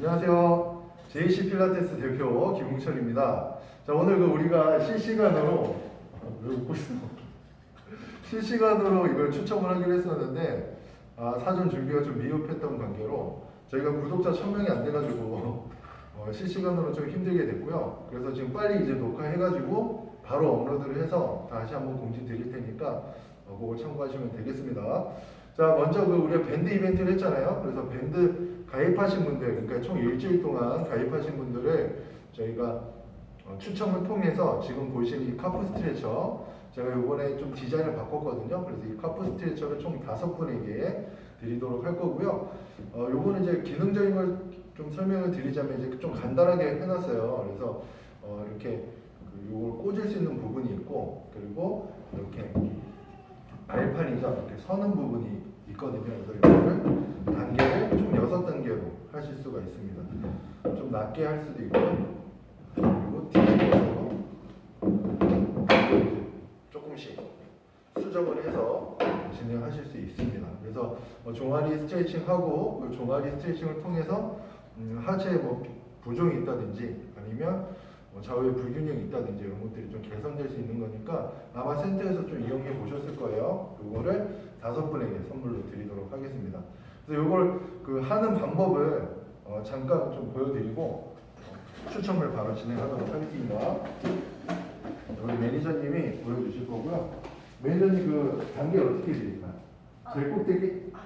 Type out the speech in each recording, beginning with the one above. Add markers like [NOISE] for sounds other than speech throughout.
안녕하세요. JC 필라테스 대표 김웅철입니다. 자, 오늘 그 우리가 실시간으로 아, 왜 웃고 있어? 실시간으로 이걸 추첨을 하기로 했었는데 아, 사전 준비가 좀 미흡했던 관계로 저희가 구독자 1000명이 안 돼가지고 어, 실시간으로 좀 힘들게 됐고요. 그래서 지금 빨리 이제 녹화해가지고 바로 업로드를 해서 다시 한번 공지 드릴 테니까 어, 그거 참고하시면 되겠습니다. 자, 먼저 그 우리가 밴드 이벤트를 했잖아요. 그래서 밴드 가입하신 분들, 그러니까 총 일주일 동안 가입하신 분들을 저희가 어, 추첨을 통해서 지금 보시는 이 카프 스트레처 제가 이번에 좀 디자인을 바꿨거든요. 그래서 이 카프 스트레처를 총 다섯 분에게 드리도록 할 거고요. 어, 요거는 이제 기능적인 걸 좀 설명을 드리자면 이제 좀 간단하게 해놨어요. 그래서 어, 이렇게 그 요걸 꽂을 수 있는 부분이 있고 그리고 이렇게 발판이죠. 이렇게 서는 부분이 있거든요. 그래서 이거를 단계를 총 여섯 단계로 하실 수가 있습니다. 좀 낮게 할 수도 있고 그리고 뒤집어서 조금씩 수정을 해서 진행하실 수 있습니다. 그래서 뭐 종아리 스트레칭하고 그 종아리 스트레칭을 통해서 음, 하체에 뭐 부종이 있다든지 아니면 뭐 좌우에 불균형이 있다든지 이런 것들이 좀 개선될 수 있는 거니까 아마 센터에서 좀 이용해 보셨을 거예요. 이거를 다섯 분에게 선물로 드리도록 하겠습니다. 그래서 이걸 그 하는 방법을 어, 잠깐 좀 보여드리고 어, 추첨을 바로 진행하도록 하겠습니다. 우리 매니저님이 보여주실 거고요. 매니저님 그 단계 어떻게 드릴까요? 제일 꼭대기 아,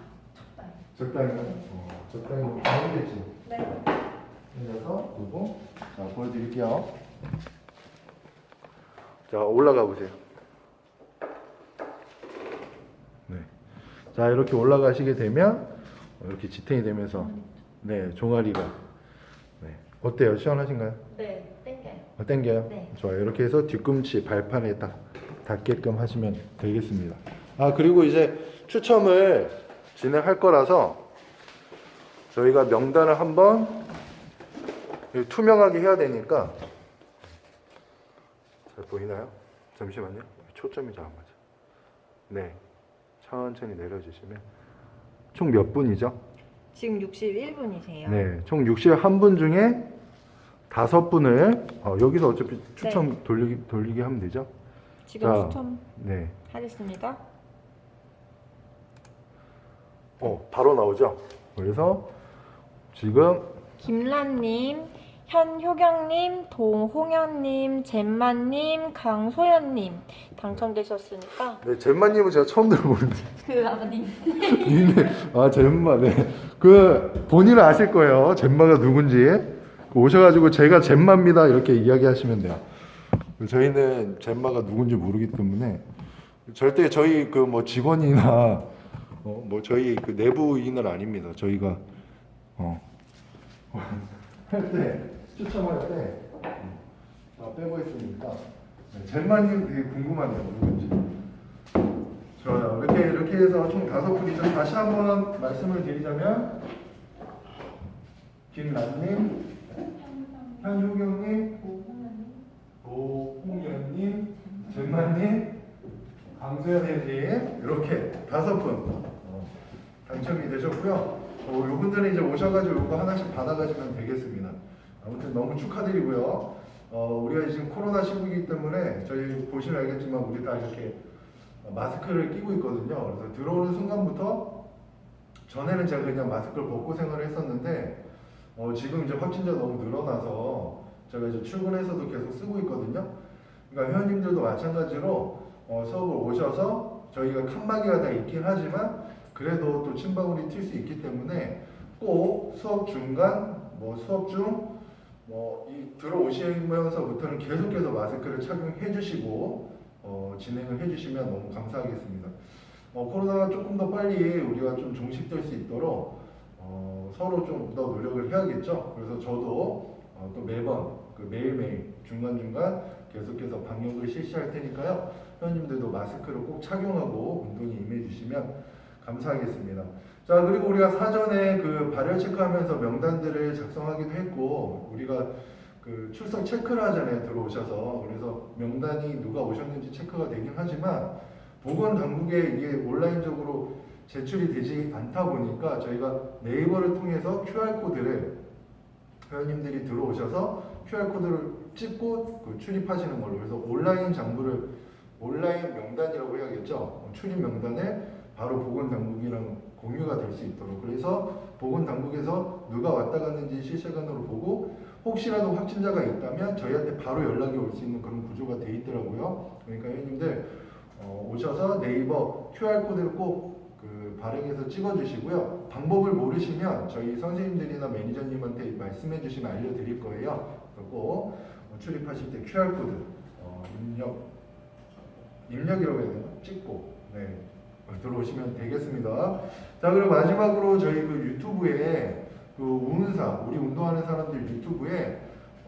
적당히 적당히. 어, 적당히 뭐 가운데쯤 네. 해서 그리고 자 보여드릴게요. 자 올라가 보세요. 네. 자 이렇게 올라가시게 되면 이렇게 지탱이 되면서 네 종아리가 네 어때요 시원하신가요? 네, 땡겨요. 어, 땡겨요? 네. 좋아요. 이렇게 해서 뒤꿈치 발판에 딱 닿게끔 하시면 되겠습니다. 아 그리고 이제 추첨을 진행할 거라서 저희가 명단을 한번 투명하게 해야 되니까 잘 보이나요? 잠시만요. 초점이 잘 안 맞아. 네, 천천히 내려주시면 총 몇 분이죠? 지금 61분이세요. 네, 총 61분 중에 다섯 분을 어, 여기서 어차피 추첨 돌리기 돌리기 하면 되죠? 지금 자. 추첨하겠습니다. 네. 어, 바로 나오죠. 그래서 지금 김란님, 현효경님, 동홍현님, 잼만님, 강소연님 당첨되셨으니까. 네, 잼마님은 제가 처음 들어보는데. 그 아버님. [LAUGHS] 니네 아 잼마 네 그 본인은 아실 거예요. 잼마가 누군지. 그 오셔가지고 제가 잼마입니다. 이렇게 이야기하시면 돼요. 저희는 잼마가 누군지 모르기 때문에 절대 저희 그 뭐 직원이나 어, 뭐 저희 그 내부인은 아닙니다. 저희가 어. 어할 [LAUGHS] 때 추첨할 때다 빼고 있으니까 네, 잼마님 되게 궁금하네요 누군지 좋아요. 이렇게 이렇게 해서 총 다섯 분이죠. 다시 한번 말씀을 드리자면 김란님, 현효경님, 오홍연님, 잼만님, 강소연 혜님 이렇게 다섯 분 어, 당첨이 되셨고요. 어, 요분들은 이제 오셔가지고 요거 하나씩 받아가시면 되겠습니다. 아무튼 너무 축하드리고요. 어, 우리가 지금 코로나 시국이기 때문에 저희 보시면 알겠지만 우리 다 이렇게 마스크를 끼고 있거든요. 그래서 들어오는 순간부터 전에는 제가 그냥 마스크를 벗고 생활을 했었는데 어, 지금 이제 확진자 너무 늘어나서 제가 이제 출근해서도 계속 쓰고 있거든요. 그러니까 회원님들도 마찬가지로 어, 수업을 오셔서 저희가 칸막이가 다 있긴 하지만 그래도 또 침방울이 튈 수 있기 때문에 꼭 수업 중간, 뭐 수업 중, 뭐 이 들어오시면서부터는 계속해서 마스크를 착용해 주시고 어, 진행을 해 주시면 너무 감사하겠습니다. 어, 코로나가 조금 더 빨리 우리가 좀 종식될 수 있도록 어, 서로 좀 더 노력을 해야겠죠. 그래서 저도 어, 또 매번 그 매일매일 중간중간 계속해서 방역을 실시할 테니까요. 회원님들도 마스크를 꼭 착용하고 운동에 임해 주시면 감사하겠습니다. 자 그리고 우리가 사전에 그 발열 체크하면서 명단들을 작성하기도 했고 우리가 그 출석 체크를 하잖아요 들어오셔서 그래서 명단이 누가 오셨는지 체크가 되긴 하지만 보건 당국에 이게 온라인적으로 제출이 되지 않다 보니까 저희가 네이버를 통해서 QR 코드를 회원님들이 들어오셔서 QR 코드를 찍고 그 출입하시는 걸로 그래서 온라인 장부를 온라인 명단이라고 해야겠죠. 어, 출입 명단에 바로 보건당국이랑 공유가 될 수 있도록 그래서 보건당국에서 누가 왔다 갔는지 실시간으로 보고 혹시라도 확진자가 있다면 저희한테 바로 연락이 올 수 있는 그런 구조가 돼 있더라고요. 그러니까 회원님들 어, 오셔서 네이버 QR 코드를 꼭 그 발행해서 찍어주시고요. 방법을 모르시면 저희 선생님들이나 매니저님한테 말씀해 주시면 알려드릴 거예요. 어, 출입하실 때 QR 코드 어, 입력 입력이라고 해야 되나? 찍고 네 어, 들어오시면 되겠습니다. 자 그리고 마지막으로 저희 그 유튜브에 그 운사 우리 운동하는 사람들 유튜브에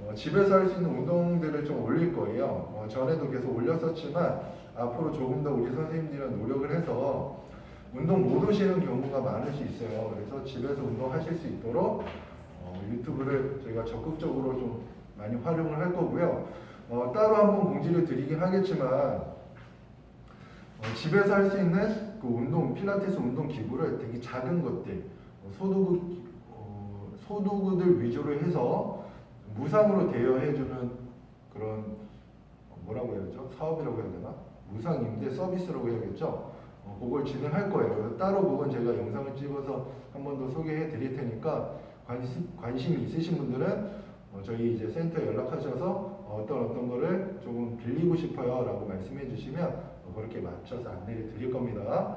어, 집에서 할 수 있는 운동들을 좀 올릴 거예요. 어, 전에도 계속 올렸었지만 앞으로 조금 더 우리 선생님들이랑 노력을 해서 운동 못 오시는 경우가 많을 수 있어요. 그래서 집에서 운동하실 수 있도록 어, 유튜브를 저희가 적극적으로 좀 많이 활용을 할 거고요. 어, 따로 한번 공지를 드리긴 하겠지만 어, 집에서 할 수 있는 그 운동 필라테스 운동 기구를 되게 작은 것들 어, 소도구 어, 소도구들 위주로 해서 무상으로 대여해주는 그런 어, 뭐라고 해야죠 사업이라고 해야 되나 무상 임대 서비스라고 해야겠죠. 어, 그걸 진행할 거예요. 따로 그건 제가 영상을 찍어서 한 번 더 소개해 드릴 테니까 관심, 관심이 있으신 분들은 어, 저희 이제 센터에 연락하셔서 어떤 어떤 거를 조금 빌리고 싶어요 라고 말씀해 주시면 어, 그렇게 맞춰서 안내를 드릴 겁니다.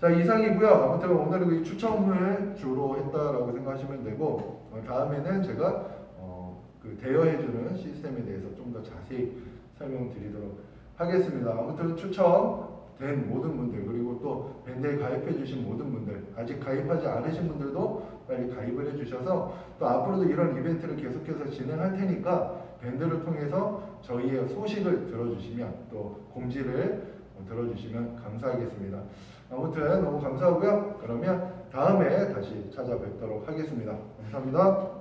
자 이상이고요. 아무튼 오늘은 이 추첨을 주로 했다라고 생각하시면 되고 어, 다음에는 제가 어, 그 대여해주는 시스템에 대해서 좀 더 자세히 설명드리도록 하겠습니다. 아무튼 추첨된 모든 분들 그리고 또 밴드에 가입해 주신 모든 분들 아직 가입하지 않으신 분들도 빨리 가입을 해주셔서 또 앞으로도 이런 이벤트를 계속해서 진행할 테니까 밴드를 통해서 저희의 소식을 들어주시면 또 공지를 어, 들어주시면 감사하겠습니다. 아무튼 너무 감사하고요. 그러면 다음에 다시 찾아뵙도록 하겠습니다. 감사합니다.